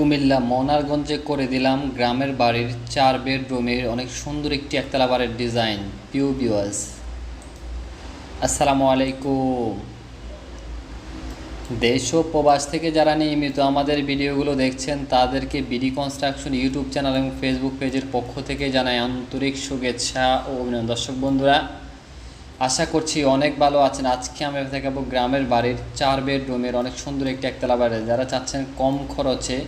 কুমিল্লা মনারগঞ্জে করে দিলাম গ্রামের বাড়ির চার বেডরুমের অনেক সুন্দর একটি একতলা বাড়ির ডিজাইন পিউ বিওয়াস আসসালামু আলাইকুম। দেশ ও প্রবাস থেকে যারা নিয়মিত আমাদের ভিডিওগুলো দেখছেন, তাদেরকে বিডি কনস্ট্রাকশন ইউটিউব চ্যানেল এবং ফেসবুক পেজের পক্ষ থেকে জানাই আন্তরিক শুভেচ্ছা ও অভিনন্দন। দর্শক বন্ধুরা, আশা করছি অনেক ভালো আছেন। আজকে আমি দেখাবো গ্রামের বাড়ির চার বেডরুমের অনেক সুন্দর একটি একতলা বাড়ি যারা চাচ্ছেন কম খরচে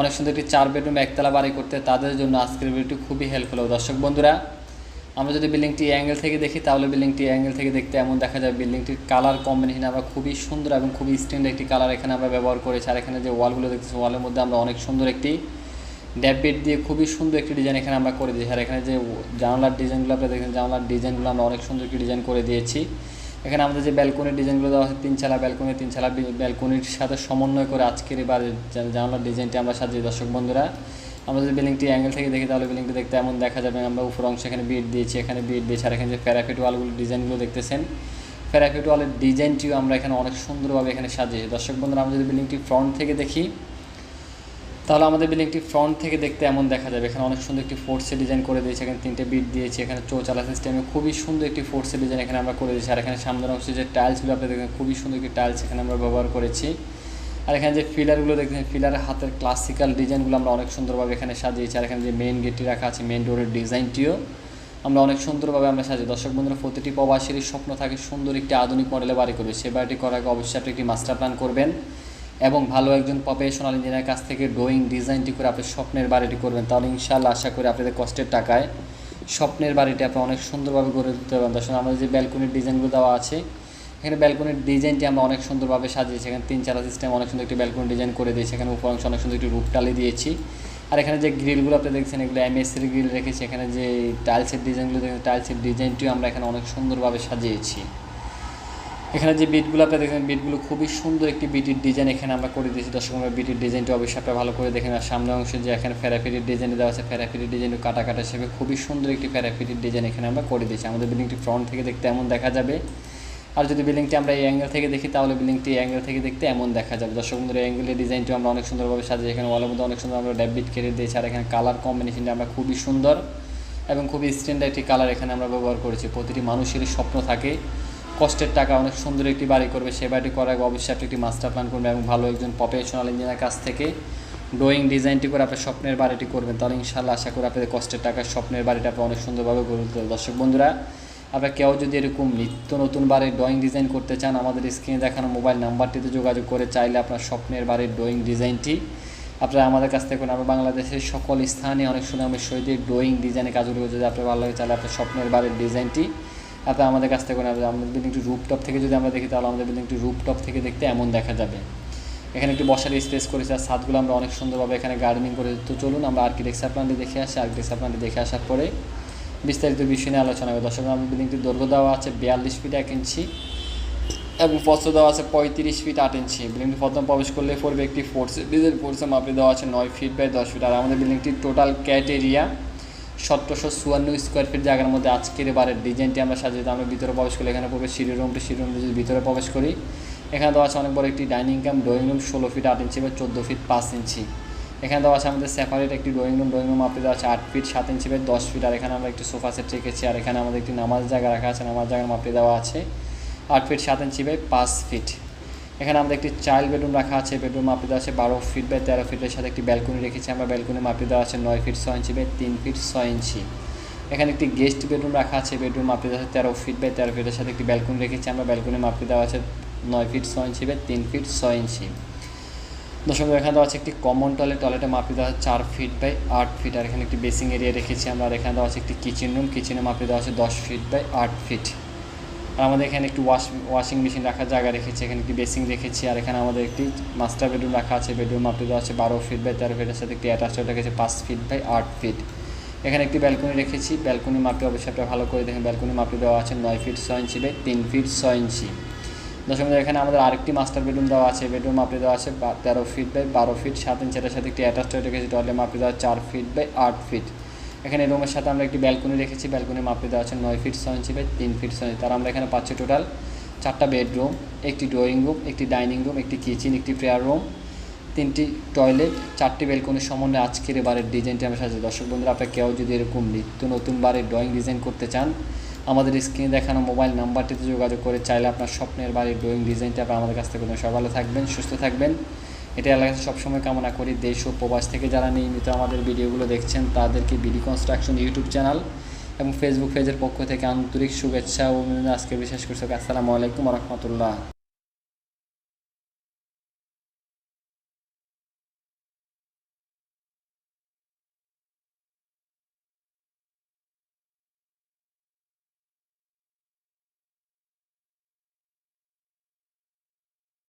অনেক সুন্দর একটি চার বেডরুম একতলা বাড়ি করতে তাদের জন্য আজকের ভিডিওটি খুবই হেল্পফুল হবে। দর্শক বন্ধুরা, আমরা যদি বিল্ডিংটি অ্যাঙ্গেল থেকে দেখি, তাহলে বিল্ডিংটি অ্যাঙ্গেল থেকে দেখতে এমন দেখা যায় বিল্ডিংটির কালার কম্বিনেশন আমরা খুবই সুন্দর এবং খুবই স্ট্যান্ডার্ড একটি কালার এখানে আমরা ব্যবহার করেছি। আর এখানে যে ওয়ালগুলো দেখতেছি ওয়ালের মধ্যে আমরা অনেক সুন্দর একটি ড্যাববেড দিয়ে খুবই সুন্দর একটি ডিজাইন এখানে আমরা করে দিয়েছি। আর এখানে যে জানলার ডিজাইনগুলো আপনারা দেখেন, জানলার ডিজাইনগুলো আমরা অনেক সুন্দর একটি ডিজাইন করে দিয়েছি। এখানে আমাদের যে ব্যালকনির ডিজাইনগুলো দেওয়া আছে তিন চালা ব্যালকনি তিন চালা ব্যালকনির সাথে সমন্বয় করে আজকের এবার জানলার ডিজাইনটি আমরা সাজিয়ে। দর্শক বন্ধুরা, আমরা যদি বিল্ডিংটি অ্যাঙ্গেল থেকে দেখি, তাহলে বিল্ডিংটি দেখতে এমন দেখা যাবে। আমরা উপর অংশে এখানে বিট দিয়েছি, এখানে বিট দিয়েছি, আর এখানে যে প্যারাফিট ওয়ালগুলো ডিজাইনগুলো দেখতেছেন প্যারাফিট ওয়ালের ডিজাইনটিও আমরা এখানে অনেক সুন্দরভাবে এখানে সাজিয়েছি। দর্শক বন্ধুরা, আমরা যদি বিল্ডিংটি ফ্রন্ট থেকে দেখি তাহলে আমাদের বিল্ডিংটি ফ্রন্ট থেকে দেখতে এমন দেখা যাবে। এখানে অনেক সুন্দর একটি ফোর্সে ডিজাইন করে দিয়েছি, এখানে তিনটে বিট দিয়েছি, এখানে চৌচালা সিস্টেমে খুবই সুন্দর একটি ফোর্সে ডিজাইন এখানে আমরা করে দিয়েছি। আর এখানে সামনের অংশে যে টাইলসগুলো আপনি দেখেন খুবই সুন্দর একটি টাইলস এখানে আমরা ব্যবহার করেছি। আর এখানে যে ফিলারগুলো দেখছেন ফিলারের হাতের ক্লাসিক্যাল ডিজাইনগুলো আমরা অনেক সুন্দরভাবে এখানে সাজিয়েছি। আর এখানে যে মেন গেটটি রাখা আছে মেন ডোরের ডিজাইনটিও আমরা অনেক সুন্দরভাবে আমরা সাজিয়ে দর্শক বন্ধুরা, প্রতিটি প্রবাসীরই স্বপ্ন থাকে সুন্দর একটি আধুনিক মডেলে বাড়ি করবে। সে বাড়িটি করার আগে অবশ্যই আপনি একটি মাস্টার প্ল্যান করবেন। এবং ভালো একজন প্রফেশনাল ইঞ্জিনিয়ার কাছ থেকে ড্রয়িং ডিজাইনটি করে আপনি স্বপ্নের বাড়িটি করবেন, তাহলে ইনশাল্লাহ আশা করি আপনাদের কষ্টের টাকায় স্বপ্নের বাড়িটি আপনি অনেক সুন্দরভাবে গড়ে তুলতে পারবেন। দর্শক আমাদের যে ব্যালকনির ডিজাইনগুলো দেওয়া আছে, এখানে ব্যালকনির ডিজাইনটি আমরা অনেক সুন্দরভাবে সাজিয়েছি। এখানে তিন চারা সিস্টেম অনেক সুন্দর একটি ব্যালকনি ডিজাইন করে দিয়েছি। এখানে উপর অংশ অনেক সুন্দর একটি রূপ টালি দিয়েছি। আর এখানে যে গ্রিলগুলো আপনি দেখছেন, এগুলো এমএসির গ্রিল রেখেছি। এখানে যে টাইলসের ডিজাইনগুলো দেখেন টাইলসের ডিজাইনটিও আমরা এখানে অনেক সুন্দরভাবে সাজিয়েছি। এখানে যে বিটগুলো আপনি দেখেন বিটগুলো খুবই সুন্দর একটি বিটির ডিজাইন এখানে আমরা করে দিয়েছি। দর্শক আমরা বিটির ডিজাইনটি অবশ্যই আপনারা ভালো করে দেখেন আর সামনের অংশে যে এখানে ফেরাফিটির ডিজাইন দেওয়া আছে ফেরাফিটির ডিজাইন কাটা কাটা হিসেবে খুবই সুন্দর একটি ফেরাফিটির ডিজাইন এখানে আমরা করে দিয়েছি। আমাদের বিল্ডিংটি ফ্রন্ট থেকে দেখতে এমন দেখা যাবে। আর যদি বিল্ডিংটি আমরা এই অ্যাঙ্গেল থেকে দেখি, তাহলে বিল্ডিংটি অ্যাঙ্গেল থেকে দেখতে এমন দেখা যাবে। দর্শক বন্ধুরা অ্যাঙ্গেলের ডিজাইনটি আমরা অনেক সুন্দরভাবে সাজিয়ে এখানে ওয়ালের মধ্যে অনেক সুন্দর আমরা ড্যাবিট কেটে দিয়েছি। আর এখানে কালার কম্বিনেশনটা আমরা খুবই সুন্দর এবং খুবই স্ট্যান্ডার্ড একটি কালার এখানে আমরা ব্যবহার করেছি। প্রতিটি মানুষেরই স্বপ্ন থাকে। কষ্টের টাকা, অনেক সুন্দর একটি বাড়ি করবে, সে বাড়িটি করার আগে অবশ্যই আপনি একটি মাস্টার প্ল্যান করবেন এবং ভালো একজন প্রফেশনাল ইঞ্জিনিয়ার কাছ থেকে ড্রয়িং ডিজাইনটি করে আপনার স্বপ্নের বাড়িটি করবেন। তাহলে ইনশাল্লাহ আশা করি আপনাদের কষ্টের টাকা, স্বপ্নের বাড়িটা আপনি অনেক সুন্দরভাবে গড়ে তুলতে দর্শক বন্ধুরা, আপনার কেউ যদি এরকম নিত্য নতুন বাড়ির ড্রয়িং ডিজাইন করতে চান, আমাদের স্ক্রিনে দেখানো মোবাইল নাম্বারটিতে যোগাযোগ করে চাইলে আপনার স্বপ্নের বাড়ির ড্রয়িং ডিজাইনটি আপনারা আমাদের কাছ থেকে আমরা বাংলাদেশের সকল স্থানে অনেক সুনামের সহিত ড্রয়িং ডিজাইনের কাজগুলো যদি আপনার ভালো লাগে চাইলে আপনার স্বপ্নের বাড়ির ডিজাইনটি আপনার আমাদের কাছ থেকে আমাদের বিল্ডিংটি রুপটপ থেকে যদি আমরা দেখি, তাহলে আমাদের বিল্ডিংটি রুপটপ থেকে দেখতে এমন দেখা যাবে। এখানে একটি বসার স্পেস করেছে আর ছাদগুলো আমরা অনেক সুন্দরভাবে এখানে গার্ডেনিং করে, তো চলুন আমরা আর্কিটেকচার প্ল্যানটি দেখে আসি। আর্কিটেকচার প্ল্যানটি দেখে আসার পরে বিস্তারিত বিষয় নিয়ে আলোচনা হবে দর্শক, আমাদের বিল্ডিংটির দৈর্ঘ্য দেওয়া আছে বিয়াল্লিশ ফিট এক ইঞ্চি এবং পস্ত দেওয়া আছে পঁয়ত্রিশ ফিট আট ইঞ্চি। বিল্ডিংটি প্রথম প্রবেশ করলে পড়বে একটি ফোর্স ডিজেল ফোর্সে মাপে দেওয়া আছে নয় ফিট বাই দশ ফিট আর আমাদের বিল্ডিংটির টোটাল ক্যাট এরিয়া সতেরোশো চুয়ান্ন স্কোয়ার ফিট জায়গার মধ্যে আজকের বারের ডিজাইনটি আমরা সাজিয়ে আমরা ভিতরে প্রবেশ করি এখানে পড়বে সিঁড়ি রুমটি সিঁড়ি রুমটি যদি ভিতরে প্রবেশ করি, এখানে দেওয়া আছে অনেক বড় একটি ডাইনিং কাম ড্রয়িং রুম ষোলো ফিট আট ইঞ্চি বা চোদ্দ ফিট পাঁচ ইঞ্চি এখানে দেওয়া আছে আমাদের সেপারেট একটি ড্রয়িং রুম ড্রয়িং রুম আপনি দেওয়া আছে আট ফিট সাত ইঞ্চি বাই দশ ফিট আর এখানে আমরা একটি সোফা সেট রেখেছি, আর এখানে আমাদের একটি নামাজ জায়গা রাখা আছে, নামাজ জায়গার মাপে দেওয়া আছে আট ফিট সাত ইঞ্চি বাই পাঁচ ফিট এখানে আমাদের একটি চাইল্ড বেডরুম রাখা আছে বেডরুম মাপে দেওয়া আছে বারো ফিট বাই তেরো ফিটের সাথে একটি ব্যালকনি রেখেছি আমরা। ব্যালকনি মাপে দেওয়া আছে নয় ফিট ছয় ইঞ্চি বাই তিন ফিট ছয় ইঞ্চি এখানে একটি গেস্ট বেডরুম রাখা আছে বেডরুম মাপে দেওয়া আছে তেরো ফিট বাই তেরো ফিটের সাথে একটি ব্যালকনি রেখেছি আমরা। ব্যালকনি মাপে দেওয়া আছে নয় ফিট ছয় ইঞ্চি বাই তিন ফিট ছয় ইঞ্চি দশম এখানে দেওয়া আছে একটি কমন টয়লেট টয়লেটে মাপে দেওয়া আছে চার ফিট বাই আট ফিট আর এখানে একটি বেসিং এরিয়া রেখেছি আমরা। এখানে দেওয়া আছে একটি কিচেন রুম কিচেনে মাপে দেওয়া আছে দশ ফিট বাই আট ফিট আমাদের এখানে একটি ওয়াশ ওয়াশিং মেশিন রাখার জায়গা রেখেছি, এখানে একটি বেসিং রেখেছি, আর এখানে আমাদের একটি মাস্টার বেডরুম রাখা আছে বেডরুম মাপে দেওয়া আছে বারো ফিট বাই তেরো ফিটের সাথে একটি অ্যাটাচ রেখেছে, পাঁচ ফিট বাই আট ফিট এখানে একটি ব্যালকনি রেখেছি ব্যালকনি মাপে অবশ্যই আপনারা ভালো করে দেখেন ব্যালকনি মাপে দেওয়া আছে নয় ফিট ছয় ইঞ্চি বাই তিন ফিট ছয় ইঞ্চি দশম এখানে আমাদের আরেকটি মাস্টার বেডরুম দেওয়া আছে বেডরুম মাপে দেওয়া আছে তেরো ফিট বাই বারো ফিট সাত ইঞ্চিটার সাথে একটি অ্যাটাচ রেখেছি টয়লেট মাপে দেওয়া চার ফিট বাই আট ফিট এখানে রুমের সাথে আমরা একটি ব্যালকনি রেখেছি। ব্যালকনি মাপে দেওয়া আছে নয় ফিট ছয় ইঞ্চি বাই তিন ফিট ছয় তার আমরা এখানে পাচ্ছি টোটাল চারটা বেডরুম, একটি ড্রয়িং রুম, একটি ডাইনিং রুম, একটি কিচেন, একটি প্রেয়ার রুম, তিনটি টয়লেট, চারটি বেলকনির সমন্বয়ে আজকের বাড়ির ডিজাইনটি আমি সাজাই দর্শক বন্ধুরা, আপনার কেউ যদি এরকম নিত্য নতুন বারের ড্রয়িং ডিজাইন করতে চান, আমাদের স্ক্রিনে দেখানো মোবাইল নাম্বারটিতে যোগাযোগ করে চাইলে আপনার স্বপ্নের বাড়ির ড্রয়িং ডিজাইনটা আপনার আমাদের কাছ থেকে ভালো থাকবেন, সুস্থ থাকবেন। এটা এলাকাতে সবসময় কামনা করি। দেশ ও প্রবাস থেকে যারা নিয়মিত আমাদের ভিডিওগুলো দেখছেন, তাদেরকে বিডি কনস্ট্রাকশন ইউটিউব চ্যানেল এবং ফেসবুক পেজের পক্ষ থেকে আন্তরিক শুভেচ্ছা ও আজকে বিশেষ করে আসসালামু আলাইকুম রহমতুল্লাহ।